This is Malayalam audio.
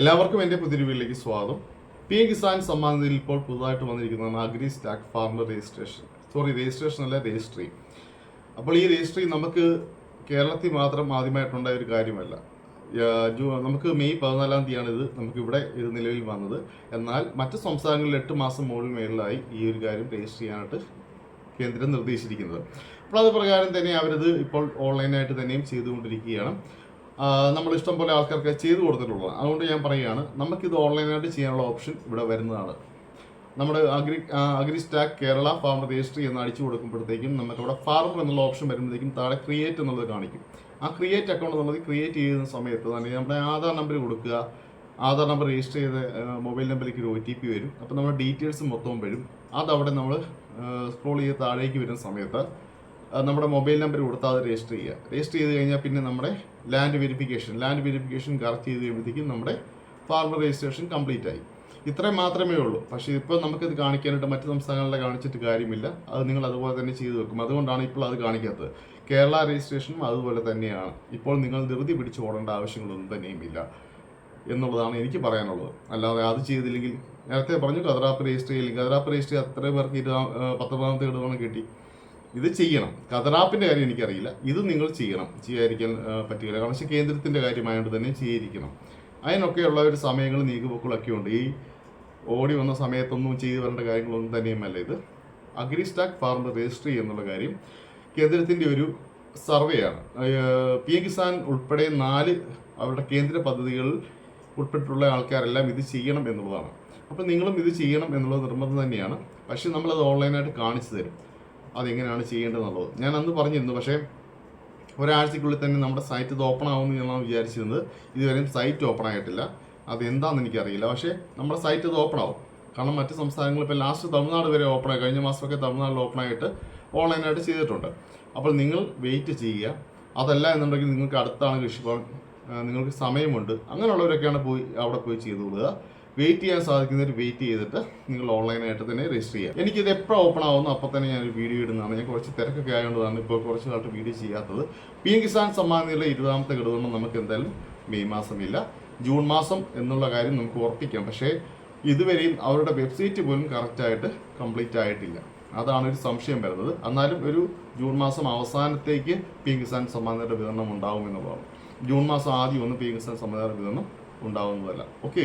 എല്ലാവർക്കും എന്റെ പുതിരിവിലേക്ക് സ്വാഗതം. പി എം കിസാൻ സമ്മാൻ നിധിയിൽ ഇപ്പോൾ പുതുതായിട്ട് വന്നിരിക്കുന്നതാണ് agri stack farmer registration. Sorry registration അല്ല രജിസ്ട്രി. അപ്പോൾ ഈ രജിസ്ട്രി നമുക്ക് കേരളത്തിൽ മാത്രം ആദ്യമായിട്ടുണ്ടായ ഒരു കാര്യമല്ല. നമുക്ക് മെയ് പതിനാലാം തീയതിയാണ് ഇത് നമുക്ക് ഇവിടെ ഇത് നിലവിൽ വന്നത്. എന്നാൽ മറ്റു സംസ്ഥാനങ്ങളിൽ എട്ട് മാസം മുകളിൽ മേളിലായി ഈ ഒരു കാര്യം രജിസ്റ്റർ ചെയ്യാനായിട്ട് കേന്ദ്രം നിർദ്ദേശിച്ചിരിക്കുന്നത്. അപ്പോൾ അത് പ്രകാരം തന്നെ അവരിത് ഇപ്പോൾ ഓൺലൈനായിട്ട് തന്നെയും ചെയ്തുകൊണ്ടിരിക്കുകയാണ്. നമ്മൾ ഇഷ്ടം പോലെ ആൾക്കാർക്ക് ചെയ്തു കൊടുത്തിട്ടുള്ളത് അതുകൊണ്ട് ഞാൻ പറയുകയാണ് നമുക്കിത് ഓൺലൈനായിട്ട് ചെയ്യാനുള്ള ഓപ്ഷൻ ഇവിടെ വരുന്നതാണ്. നമ്മുടെ agri agri stack Kerala farmer registry എന്ന് അടിച്ചു കൊടുക്കുമ്പോഴത്തേക്കും നമുക്ക് അവിടെ ഫാർമർ എന്നുള്ള ഓപ്ഷൻ വരുമ്പോഴത്തേക്കും താഴെ ക്രിയേറ്റ് എന്നുള്ളത് കാണിക്കും. ആ ക്രിയേറ്റ് അക്കൗണ്ട് നമ്മൾ ക്രിയേറ്റ് ചെയ്യുന്ന സമയത്ത് തന്നെ നമ്മുടെ ആധാർ നമ്പർ കൊടുക്കുക ആധാർ നമ്പർ രജിസ്റ്റർ ചെയ്ത മൊബൈൽ നമ്പറിലേക്ക് ഒരു ഒ ടി പി വരും. അപ്പോൾ നമ്മുടെ ഡീറ്റെയിൽസ് മൊത്തവും വരും. അതവിടെ നമ്മൾ സ്ക്രോൾ ചെയ്ത് താഴേക്ക് വരുന്ന സമയത്ത് നമ്മുടെ മൊബൈൽ നമ്പർ കൊടുത്താൽ അത് രജിസ്റ്റർ ചെയ്യുക. രജിസ്റ്റർ ചെയ്ത് കഴിഞ്ഞാൽ പിന്നെ നമ്മുടെ land verification land verification correct ചെയ്ത് കഴിയുമ്പോഴത്തേക്കും നമ്മുടെ ഫാർമർ രജിസ്ട്രേഷൻ കംപ്ലീറ്റ് ആയി. ഇത്രയും മാത്രമേ ഉള്ളൂ. പക്ഷേ ഇപ്പോൾ നമുക്കിത് കാണിക്കാനായിട്ട് മറ്റ് സംസ്ഥാനങ്ങളിലെ കാണിച്ചിട്ട് കാര്യമില്ല. അത് നിങ്ങൾ അതുപോലെ തന്നെ ചെയ്തു വെക്കും. അതുകൊണ്ടാണ് ഇപ്പോൾ അത് കാണിക്കാത്തത്. കേരള രജിസ്ട്രേഷനും അതുപോലെ തന്നെയാണ്. ഇപ്പോൾ നിങ്ങൾ ധൃതി പിടിച്ച് ഓടേണ്ട ആവശ്യങ്ങളൊന്നും തന്നെയും ഇല്ല എന്നുള്ളതാണ് എനിക്ക് പറയാനുള്ളത്. അല്ലാതെ അത് ചെയ്തില്ലെങ്കിൽ നേരത്തെ പറഞ്ഞു കതറാപ്പ് രജിസ്റ്റർ ചെയ്യില്ലെങ്കിൽ കതറാപ്പ് രജിസ്റ്റർ ചെയ്ത് അത്ര പേർക്ക് ഇരുപതാം പത്തൊമ്പതാമത്തെ ഇടവണ്ണം കിട്ടി. ഇത് ചെയ്യണം. കതറാപ്പിന്റെ കാര്യം എനിക്കറിയില്ല. ഇത് നിങ്ങൾ ചെയ്യണം. ചെയ്യാതിരിക്കാൻ പറ്റുകയില്ല കാരണം പക്ഷേ കേന്ദ്രത്തിന്റെ കാര്യമായതുകൊണ്ട് തന്നെ ചെയ്തിരിക്കണം അതിനൊക്കെയുള്ള ഒരു സമയങ്ങൾ നീക്കുപോക്കുകളൊക്കെ ഉണ്ട്. ഈ ഓടി വന്ന സമയത്തൊന്നും ചെയ്തു വരേണ്ട കാര്യങ്ങളൊന്നും തന്നെയുമല്ല ഇത്. അഗ്രി സ്റ്റാക്ക് ഫാർമർ രജിസ്ട്രി എന്നുള്ള കാര്യം കേന്ദ്രത്തിന്റെ ഒരു സർവേയാണ് പി എ കിസാൻ ഉൾപ്പെടെ നാല് അവരുടെ കേന്ദ്ര പദ്ധതികളിൽ ഉൾപ്പെട്ടിട്ടുള്ള ആൾക്കാരെല്ലാം ഇത് ചെയ്യണം എന്നുള്ളതാണ്. അപ്പോൾ നിങ്ങളും ഇത് ചെയ്യണം എന്നുള്ളത് നിർബന്ധം തന്നെയാണ്. പക്ഷേ നമ്മളത് ഓൺലൈനായിട്ട് കാണിച്ചു തരും. അതെങ്ങനെയാണ് ചെയ്യേണ്ടതെന്നുള്ളത്. ഞാൻ അന്ന് പറഞ്ഞിരുന്നു പക്ഷേ ഒരാഴ്ചക്കുള്ളിൽ തന്നെ നമ്മുടെ സൈറ്റ് ഇത് ഓപ്പൺ ആവുമെന്ന് ഞാൻ വിചാരിച്ചിരുന്നത്. ഇതുവരെയും സൈറ്റ് ഓപ്പൺ ആയിട്ടില്ല. അതെന്താണെന്ന് എനിക്കറിയില്ല. പക്ഷേ നമ്മുടെ സൈറ്റ് ഇത് ഓപ്പൺ ആവും. കാരണം മറ്റ് സംസ്ഥാനങ്ങൾ ഇപ്പോൾ ലാസ്റ്റ് തമിഴ്നാട് വരെ ഓപ്പൺ ആയി. കഴിഞ്ഞ മാസമൊക്കെ തമിഴ്നാട് ഓപ്പൺ ആയിട്ട് ഓൺലൈനായിട്ട് ചെയ്തിട്ടുണ്ട്. അപ്പോൾ നിങ്ങൾ വെയിറ്റ് ചെയ്യുക. അതല്ല എന്നുണ്ടെങ്കിൽ നിങ്ങൾക്ക് അടുത്താണ് കൃഷിഭവൻ നിങ്ങൾക്ക് സമയമുണ്ട്. അങ്ങനെയുള്ളവരൊക്കെയാണ് പോയി അവിടെ പോയി ചെയ്തു കൊടുക്കുക വെയിറ്റ് ചെയ്യാൻ സാധിക്കുന്നവർ വെയിറ്റ് ചെയ്തിട്ട് നിങ്ങൾ ഓൺലൈനായിട്ട് തന്നെ രജിസ്റ്റർ ചെയ്യാം എനിക്കിത് എപ്പോൾ ഓപ്പൺ ആവുന്നു അപ്പോൾ തന്നെ ഞാൻ ഒരു വീഡിയോ ഇടുന്നതാണ്. ഞാൻ കുറച്ച് തിരക്കൊക്കെ ആയതുകൊണ്ടാണ് ഇപ്പോൾ കുറച്ച് കാലത്ത് വീഡിയോ ചെയ്യാത്തത്. പി എം കിസാൻ സമ്മാൻ നില ഇരുപതാമത്തെ ഘടകം നമുക്ക് എന്തായാലും മെയ് മാസമില്ല. ജൂൺ മാസം എന്നുള്ള കാര്യം നമുക്ക് ഉറപ്പിക്കാം. പക്ഷേ ഇതുവരെയും അവരുടെ വെബ്സൈറ്റ് പോലും കറക്റ്റായിട്ട് കംപ്ലീറ്റ് ആയിട്ടില്ല. അതാണ് ഒരു സംശയം വരുന്നത്. എന്നാലും ഒരു ജൂൺ മാസം അവസാനത്തേക്ക് പി കിസാൻ സമ്മാനയുടെ വിതരണം ഉണ്ടാവും എന്നുള്ളതാണ്. ജൂൺ മാസം ആദ്യം ഒന്നും പി കിസാൻ സമ്മാനയുടെ വിതരണം ഉണ്ടാവുന്നതല്ല. ഓക്കെ